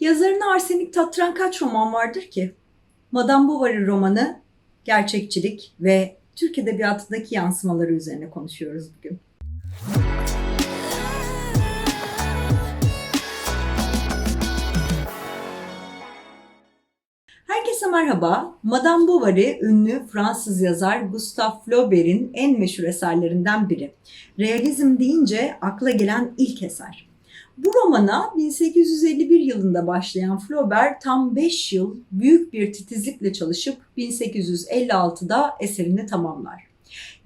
Yazarını arsenik tattıran kaç roman vardır ki? Madame Bovary romanı, gerçekçilik ve Türk Edebiyatı'ndaki yansımaları üzerine konuşuyoruz bugün. Herkese merhaba. Madame Bovary, ünlü Fransız yazar Gustave Flaubert'in en meşhur eserlerinden biri. Realizm deyince akla gelen ilk eser. Bu romana 1851 yılında başlayan Flaubert tam 5 yıl büyük bir titizlikle çalışıp 1856'da eserini tamamlar.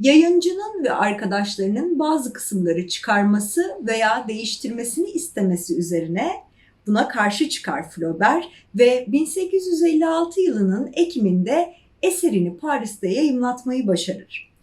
Yayıncının ve arkadaşlarının bazı kısımları çıkarması veya değiştirmesini istemesi üzerine buna karşı çıkar Flaubert ve 1856 yılının Ekim'inde eserini Paris'te yayımlatmayı başarır.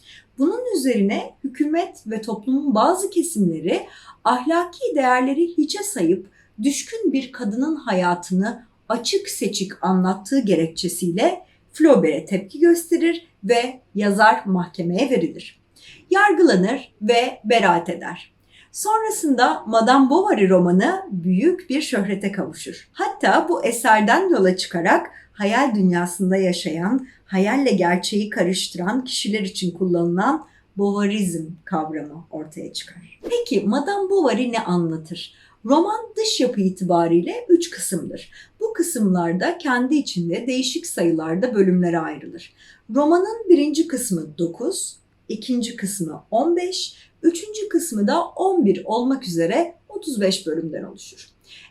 Bunun üzerine hükümet ve toplumun bazı kesimleri ahlaki değerleri hiçe sayıp düşkün bir kadının hayatını açık seçik anlattığı gerekçesiyle Flaubert'e tepki gösterir ve yazar mahkemeye verilir. Yargılanır ve beraat eder. Sonrasında Madame Bovary romanı büyük bir şöhrete kavuşur. Hatta bu eserden yola çıkarak hayal dünyasında yaşayan, hayalle gerçeği karıştıran kişiler için kullanılan Bovarizm kavramı ortaya çıkar. Peki Madame Bovary ne anlatır? Roman dış yapı itibariyle üç kısımdır. Bu kısımlarda kendi içinde değişik sayılarda bölümlere ayrılır. Romanın birinci kısmı 9, ikinci kısmı 15, üçüncü kısmı da 11 olmak üzere 35 bölümden oluşur.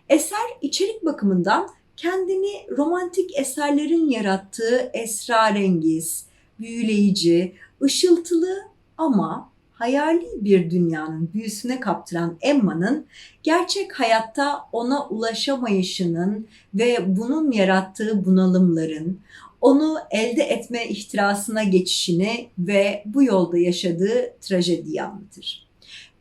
Eser içerik bakımından kendini romantik eserlerin yarattığı esrarengiz, büyüleyici, ışıltılı ama hayali bir dünyanın büyüsüne kaptıran Emma'nın gerçek hayatta ona ulaşamayışının ve bunun yarattığı bunalımların, onu elde etme ihtirasına geçişini ve bu yolda yaşadığı trajediyi anlatır.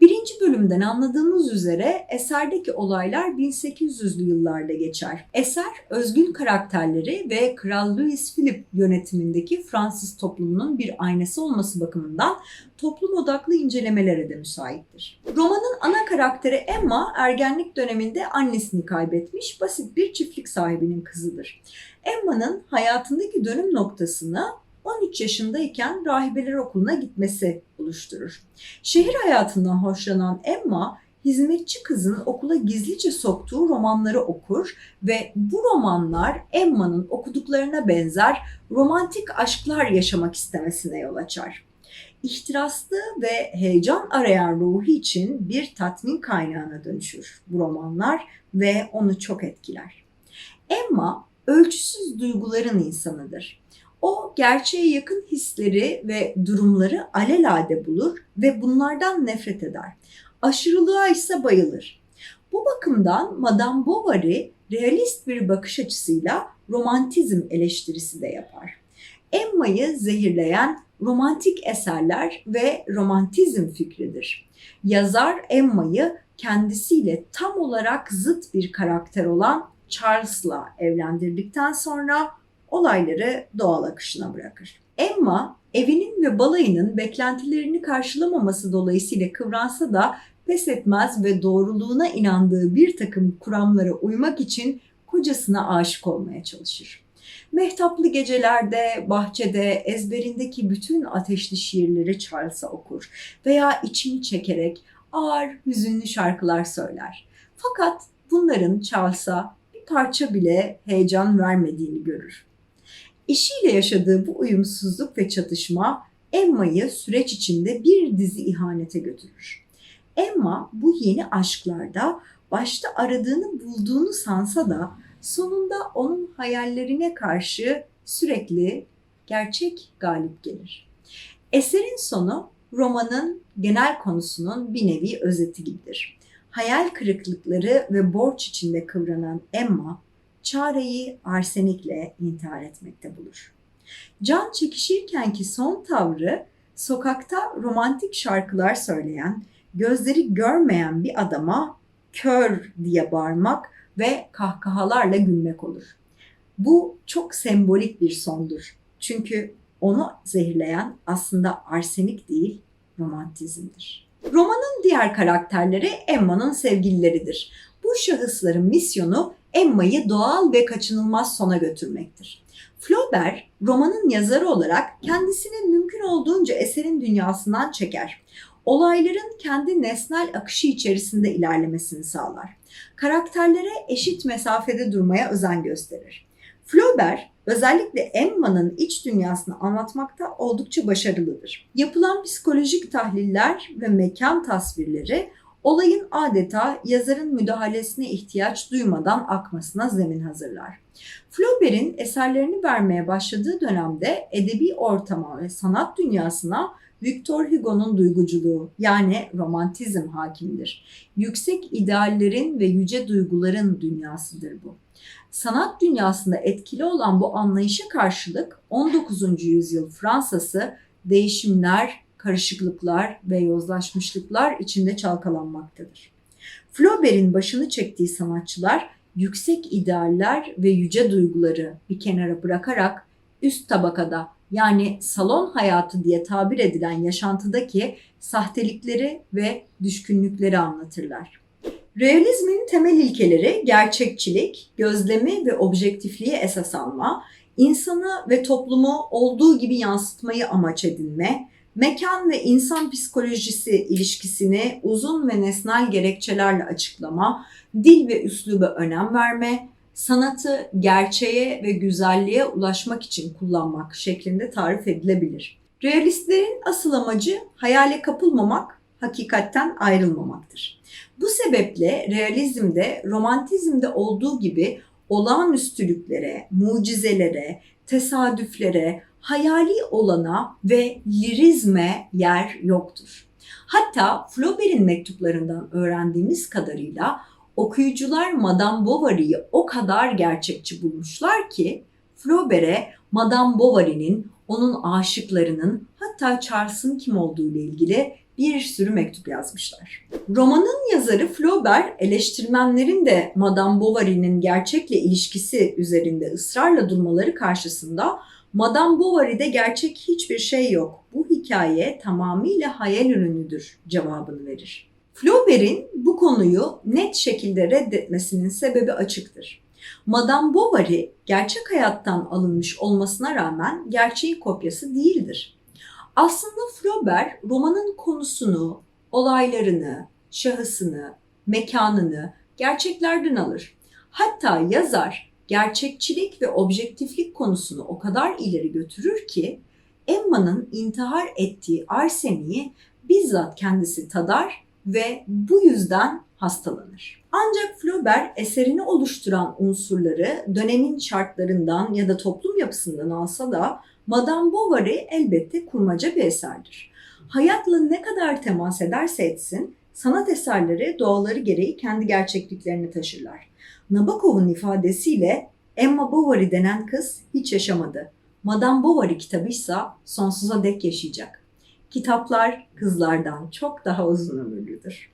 Birinci bölümden anladığımız üzere eserdeki olaylar 1800'lü yıllarda geçer. Eser özgün karakterleri ve Kral Louis Philippe yönetimindeki Fransız toplumunun bir aynası olması bakımından toplum odaklı incelemelere de müsaittir. Romanın ana karakteri Emma ergenlik döneminde annesini kaybetmiş basit bir çiftlik sahibinin kızıdır. Emma'nın hayatındaki dönüm noktasını 13 yaşındayken rahibeler okuluna gitmesi oluşturur. Şehir hayatından hoşlanan Emma, hizmetçi kızın okula gizlice soktuğu romanları okur ve bu romanlar Emma'nın okuduklarına benzer romantik aşklar yaşamak istemesine yol açar. İhtiraslı ve heyecan arayan ruhu için bir tatmin kaynağına dönüşür bu romanlar ve onu çok etkiler. Emma ölçüsüz duyguların insanıdır. O gerçeğe yakın hisleri ve durumları alelade bulur ve bunlardan nefret eder. Aşırılığa ise bayılır. Bu bakımdan Madame Bovary realist bir bakış açısıyla romantizm eleştirisi de yapar. Emma'yı zehirleyen romantik eserler ve romantizm fikridir. Yazar Emma'yı kendisiyle tam olarak zıt bir karakter olan Charles'la evlendirdikten sonra olayları doğal akışına bırakır. Emma evinin ve balayının beklentilerini karşılamaması dolayısıyla kıvransa da pes etmez ve doğruluğuna inandığı bir takım kuramlara uymak için kocasına aşık olmaya çalışır. Mehtaplı gecelerde, bahçede ezberindeki bütün ateşli şiirleri Charles'a okur veya içini çekerek ağır, hüzünlü şarkılar söyler. Fakat bunların Charles'a bir parça bile heyecan vermediğini görür. Eşiyle yaşadığı bu uyumsuzluk ve çatışma Emma'yı süreç içinde bir dizi ihanete götürür. Emma bu yeni aşklarda başta aradığını bulduğunu sansa da sonunda onun hayallerine karşı sürekli gerçek galip gelir. Eserin sonu romanın genel konusunun bir nevi özeti gibidir. Hayal kırıklıkları ve borç içinde kıvranan Emma çareyi arsenikle intihar etmekte bulur. Can çekişirkenki son tavrı sokakta romantik şarkılar söyleyen, gözleri görmeyen bir adama kör diye bağırmak ve kahkahalarla gülmek olur. Bu çok sembolik bir sondur. Çünkü onu zehirleyen aslında arsenik değil, romantizmdir. Romanın diğer karakterleri Emma'nın sevgilileridir. Bu şahısların misyonu Emma'yı doğal ve kaçınılmaz sona götürmektir. Flaubert, romanın yazarı olarak kendisini mümkün olduğunca eserin dünyasından çeker. Olayların kendi nesnel akışı içerisinde ilerlemesini sağlar. Karakterlere eşit mesafede durmaya özen gösterir. Flaubert, özellikle Emma'nın iç dünyasını anlatmakta oldukça başarılıdır. Yapılan psikolojik tahliller ve mekan tasvirleri olayın adeta yazarın müdahalesine ihtiyaç duymadan akmasına zemin hazırlar. Flaubert'in eserlerini vermeye başladığı dönemde edebi ortama ve sanat dünyasına Victor Hugo'nun duyguculuğu yani romantizm hakimdir. Yüksek ideallerin ve yüce duyguların dünyasıdır bu. Sanat dünyasında etkili olan bu anlayışa karşılık 19. yüzyıl Fransası değişimler, karışıklıklar ve yozlaşmışlıklar içinde çalkalanmaktadır. Flaubert'in başını çektiği sanatçılar yüksek idealler ve yüce duyguları bir kenara bırakarak üst tabakada yani salon hayatı diye tabir edilen yaşantıdaki sahtelikleri ve düşkünlükleri anlatırlar. Realizmin temel ilkeleri gerçekçilik, gözlemi ve objektifliği esas alma, insanı ve toplumu olduğu gibi yansıtmayı amaç edinme, mekan ve insan psikolojisi ilişkisini uzun ve nesnel gerekçelerle açıklama, dil ve üsluba önem verme, sanatı gerçeğe ve güzelliğe ulaşmak için kullanmak şeklinde tarif edilebilir. Realistlerin asıl amacı hayale kapılmamak, hakikatten ayrılmamaktır. Bu sebeple realizmde, romantizmde olduğu gibi olağanüstülüklere, mucizelere, tesadüflere, hayali olana ve lirizme yer yoktur. Hatta Flaubert'in mektuplarından öğrendiğimiz kadarıyla okuyucular Madame Bovary'yi o kadar gerçekçi bulmuşlar ki Flaubert'e Madame Bovary'nin, onun aşıklarının hatta Charles'ın kim olduğu ile ilgili bir sürü mektup yazmışlar. Romanın yazarı Flaubert eleştirmenlerin de Madame Bovary'nin gerçekle ilişkisi üzerinde ısrarla durmaları karşısında Madame Bovary'de gerçek hiçbir şey yok. Bu hikaye tamamıyla hayal ürünüdür cevabını verir. Flaubert'in bu konuyu net şekilde reddetmesinin sebebi açıktır. Madame Bovary gerçek hayattan alınmış olmasına rağmen gerçeğin kopyası değildir. Aslında Flaubert romanın konusunu, olaylarını, şahısını, mekanını gerçeklerden alır. Hatta yazar gerçekçilik ve objektiflik konusunu o kadar ileri götürür ki Emma'nın intihar ettiği arseniyi bizzat kendisi tadar ve bu yüzden hastalanır. Ancak Flaubert eserini oluşturan unsurları dönemin şartlarından ya da toplum yapısından alsa da Madame Bovary elbette kurmaca bir eserdir. Hayatla ne kadar temas ederse etsin, sanat eserleri doğaları gereği kendi gerçekliklerini taşırlar. Nabokov'un ifadesiyle Emma Bovary denen kız hiç yaşamadı. Madame Bovary kitabıysa sonsuza dek yaşayacak. Kitaplar kızlardan çok daha uzun ömürlüdür.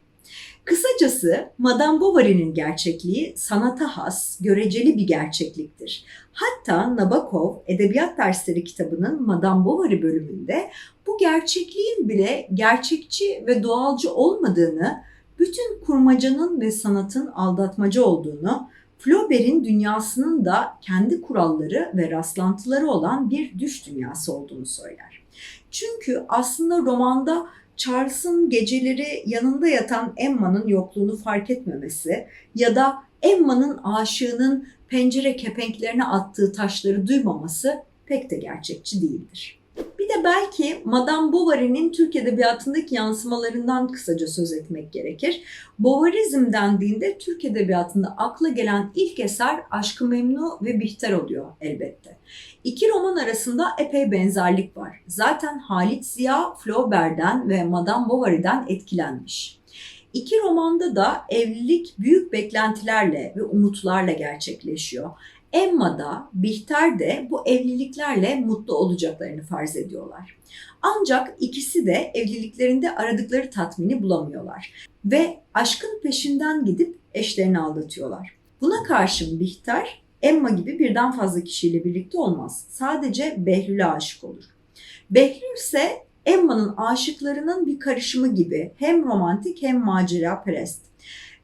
Kısacası Madame Bovary'nin gerçekliği sanata has, göreceli bir gerçekliktir. Hatta Nabokov Edebiyat Dersleri kitabının Madame Bovary bölümünde bu gerçekliğin bile gerçekçi ve doğalcı olmadığını, bütün kurmacanın ve sanatın aldatmacı olduğunu, Flaubert'in dünyasının da kendi kuralları ve rastlantıları olan bir düş dünyası olduğunu söyler. Çünkü aslında romanda Charles'ın geceleri yanında yatan Emma'nın yokluğunu fark etmemesi ya da Emma'nın aşığının pencere kepenklerine attığı taşları duymaması pek de gerçekçi değildir. Bir de belki Madame Bovary'nin Türk Edebiyatı'ndaki yansımalarından kısaca söz etmek gerekir. Bovarizm dendiğinde Türk Edebiyatı'nda akla gelen ilk eser Aşkı Memnu ve Bihter oluyor elbette. İki roman arasında epey benzerlik var. Zaten Halit Ziya Flaubert'den ve Madame Bovary'den etkilenmiş. İki romanda da evlilik büyük beklentilerle ve umutlarla gerçekleşiyor. Emma da Bihter de bu evliliklerle mutlu olacaklarını farz ediyorlar. Ancak ikisi de evliliklerinde aradıkları tatmini bulamıyorlar ve aşkın peşinden gidip eşlerini aldatıyorlar. Buna karşın Bihter Emma gibi birden fazla kişiyle birlikte olmaz. Sadece Behlül'e aşık olur. Behlül ise Emma'nın aşıklarının bir karışımı gibi hem romantik hem macera perest.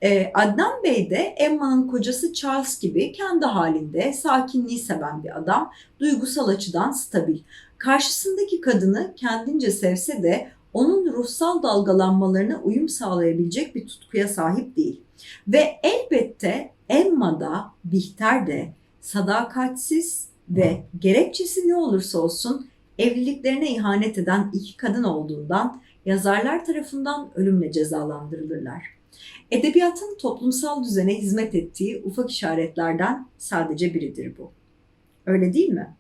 Ee, Adnan Bey de Emma'nın kocası Charles gibi kendi halinde sakinliği seven bir adam, duygusal açıdan stabil. Karşısındaki kadını kendince sevse de onun ruhsal dalgalanmalarına uyum sağlayabilecek bir tutkuya sahip değil. Ve elbette Emma da Bihter de sadakatsiz ve gerekçesi ne olursa olsun evliliklerine ihanet eden iki kadın olduğundan yazarlar tarafından ölümle cezalandırılırlar. Edebiyatın toplumsal düzene hizmet ettiği ufak işaretlerden sadece biridir bu. Öyle değil mi?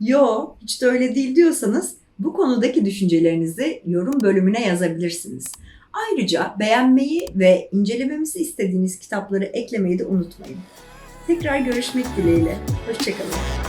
Yo, hiç de öyle değil diyorsanız bu konudaki düşüncelerinizi yorum bölümüne yazabilirsiniz. Ayrıca beğenmeyi ve incelememizi istediğiniz kitapları eklemeyi de unutmayın. Tekrar görüşmek dileğiyle. Hoşçakalın.